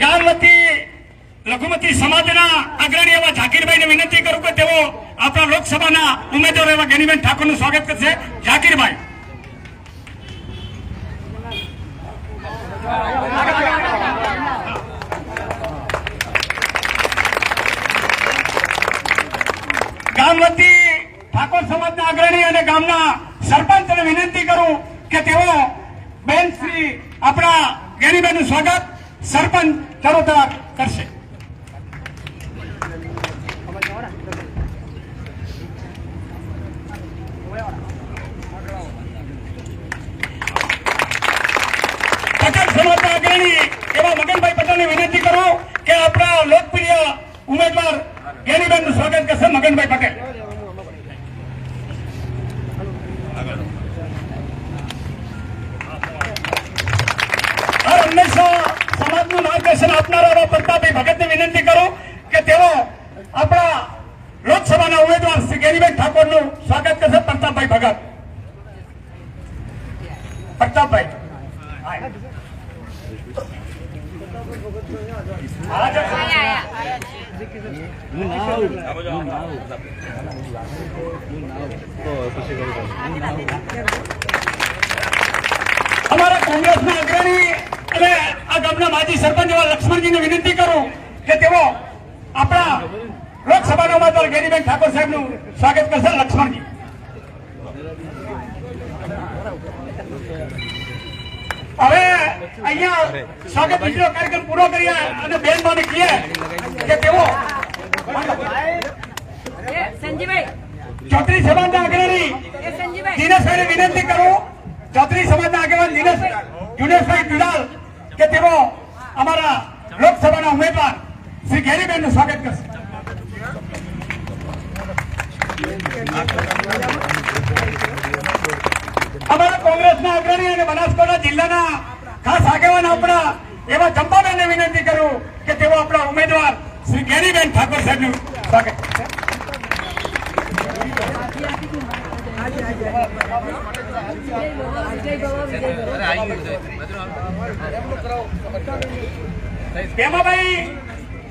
ગામ લઘુમતી સમાજના અગ્રણી એવા ઝાકીરભાઈને વિનંતી કરું કે તેઓ આપણા લોકસભાના ઉમેદવાર એવા ગેનીબેન ઠાકોરનું સ્વાગત કરશે. ઝાકીરભાઈ ગામ વતી ઠાકોર સમાજના અગ્રણી અને ગામના સરપંચને વિનંતી કરું કે તેઓ બેન શ્રી આપણા ગેનીબેનનું સ્વાગત સરપંચ પટેલને વિનંતી કરું કે આપણા લોકપ્રિય ઉમેદવાર ગેનીબેનનું સ્વાગત કરશે મગનભાઈ પટેલ. હંમેશા માર્ગદર્શન આપનારા પ્રતાપભાઈ ભગતને વિનંતી કરું કે તેઓ આપણા લોકસભાના ઉમેદવાર શ્રી ગેનીબેન ઠાકોરનું સ્વાગત કરશે. પ્રતાપભાઈ ભગત. પ્રતાપભાઈ. અમારા કોંગ્રેસના અગ્રણી અને આ માજી સરપંચ એવા લક્ષ્મણજીને વિનંતી કરું કે તેઓ આપણા લોકસભાના ઉમેદવાર ગેરીબેન ઠાકોર સાહેબનું સ્વાગત કરશે. લક્ષ્મણજી. હવે અહીંયા સ્વાગત બીજો કાર્યક્રમ પૂરો કરીએ અને બેન મને કહીએ કે તેઓ ચૌધરી સમાજના અગ્રણી દિનેશભાઈને વિનંતી કરું. ચૌધરી સમાજના આગેવાન દિનેશ દિનેશભાઈ અમારા લોકસભાના ઉમેદવાર શ્રી ગેરીબેનનું સ્વાગત કરશે. અમારા કોંગ્રેસના અગ્રણી અને બનાસકાંઠા જિલ્લાના ખાસ આગેવાન આપણા એવા ચંપાબેનને વિનંતી કરું કે તેઓ આપણા ઉમેદવાર શ્રી ગેરીબેન ઠાકોર સાહેબનું સ્વાગત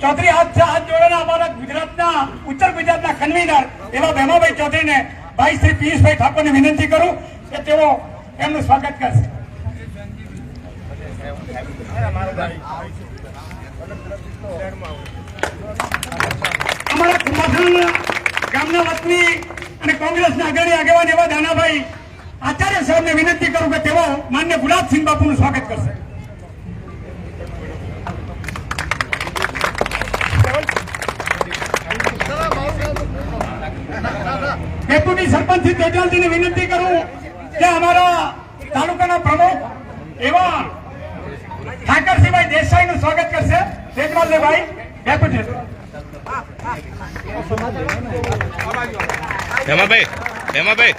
ચૌધરી હાથ હાથ જોડેલા અમારા ગુજરાતના, ઉત્તર ગુજરાતના કન્વીનર. એવા ભેમાભાઈ ચૌધરીને ભાઈ શ્રી પિયુષભાઈ ઠાકોરને વિનંતી કરું કે તેઓ એમનું સ્વાગત કરશે. અમારા કુંભાસણ ગામના વતની અને કોંગ્રેસના અગ્રણી આગેવાન એવા દાનાભાઈ આચાર્ય સાહેબને વિનંતી કરું કે તેઓ માન્ય ગુલાબસિંહ બાપુનું સ્વાગત કરશે. ડેપ્યુટી સરપંચ શ્રી તેજલાલજીને વિનંતી કરું કે અમારા તાલુકાના પ્રમુખ એવા ઠાકરસિંહભાઈ દેસાઈનું સ્વાગત કરશે. તેજલાલભાઈ ડેપ્યુટી હેમાભાઈ હેમાભાઈ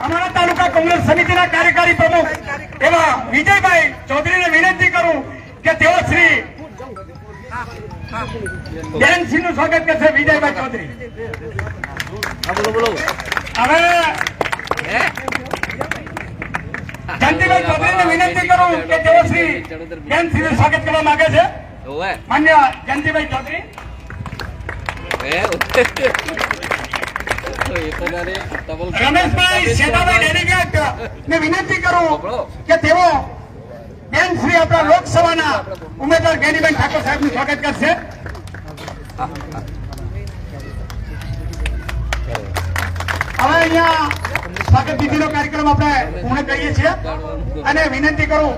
અમારા તાલુકા કોંગ્રેસ સમિતિના કાર્યકારી પ્રમુખ એવા વિજયભાઈ ચૌધરીને વિનંતી કરું કે તેઓ શ્રી બેનસિંહનું સ્વાગત કરશે વિજયભાઈ ચૌધરી. હવે જયંતિભાઈ ચૌધરીને વિનંતી કરું કે તેઓ શ્રી બેનસિંહ સ્વાગત કરવા માંગે છે. માન્ય જયંતિભાઈ ચૌધરી. રમેશભાઈ શેતાભાઈ ડેલિગેટ ને વિનંતી કરું કે તેઓ બેન શ્રી આપણા લોકસભાના ઉમેદવાર ગેનીબેન ઠાકોર સાહેબનું સ્વાગત કરશે હવે અહીંયા સ્વાગત વિધિનો કાર્યક્રમ આપણે પૂર્ણ કરીએ છીએ અને વિનંતી કરું